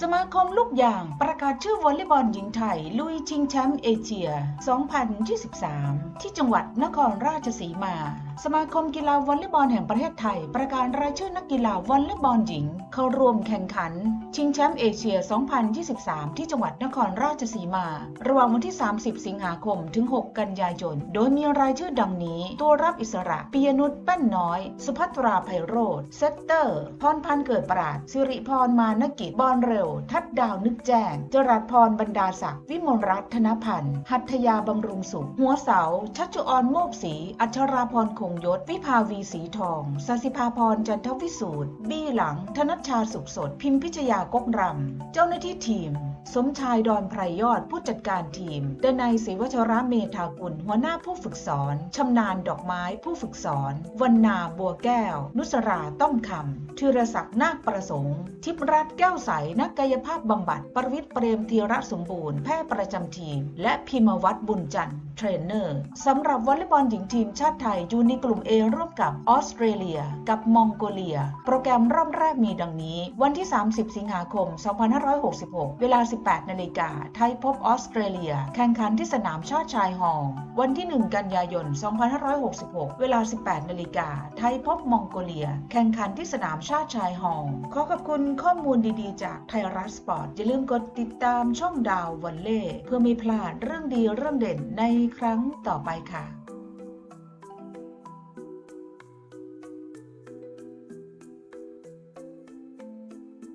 สมาคมลูกยางประกาศชื่อวอลเลย์บอลหญิงไทย ลุยชิงแชมป์เอเชีย 2023 ที่จังหวัดนครราชสีมา สมาคมกีฬาวอลเลย์บอลแห่งประเทศไทย ประกาศรายชื่อนักกีฬาวอลเลย์บอลหญิง เข้าร่วมแข่งขัน ชิงแชมป์เอเชีย 2023 ที่จังหวัดนครราชสีมา ระหว่างวันที่ 30 สิงหาคมถึง 6 กันยายน โดยมีรายชื่อดังนี้ ตัวรับอิสระปิยนุชแป้นน้อย สุภัตราไพโรธเซตเตอร์ พรพันธ์เกิดปราดสิริพรมานกิจบอลเร็วทัดดาวนึกแจ้ง จรัสพรบรรดาศักดิ์วิมลรัตน์ธนพันธ์ หัตถยาบำรุงสุข หัวเสา ชัชุออนโมกศรีอัชราพรคงยศ วิภาวีสีทองสสิภาพรจันทวิสูตรบี้หลัง ธนัชชาสุขสด พิมพิชยากกรำ เจ้าหน้าที่ทีม สมชายดอนไพรยอดผู้จัดการทีมดนัยศรีวัชระเมธากุล หัวหน้าผู้ฝึกสอนชำนาญดอกไม้ผู้ฝึกสอนวันนาบัวแก้ว นุสราต้อมคำธีรศักดิ์นาคประสงค์ ทิพรัตน์แก้วใส นักกายภาพบำบัด ประวิทย์เปรมธีระสมบูรณ์ แพทย์ประจำทีม และพิมวัตบุญจันทร์เทรนเนอร์สำหรับวอลเลย์บอลหญิงทีมชาติไทยอยู่ในกลุ่ม A ร่วมกับออสเตรเลีย กับมองโกเลีย โปรแกรมรอบแรกมีดังนี้ วันที่ 30 สิงหาคม 2566 เวลา18 นาฬิกาไทยพบออสเตรเลีย แข่งขันที่สนามชาติชายฮอลล์วันที่ 1 กันยายน 2566 เวลา 18 นาฬิกาไทยพบมองโกเลีย แข่งขันที่สนามชาติชายฮอลล์ขอขอบคุณข้อมูลดีๆ จากไทยรัฐสปอร์ต อย่าลืมกดติดตามช่องดาววันเล่ เพื่อไม่พลาดเรื่องดีเรื่องเด่นในครั้งต่อไปค่ะ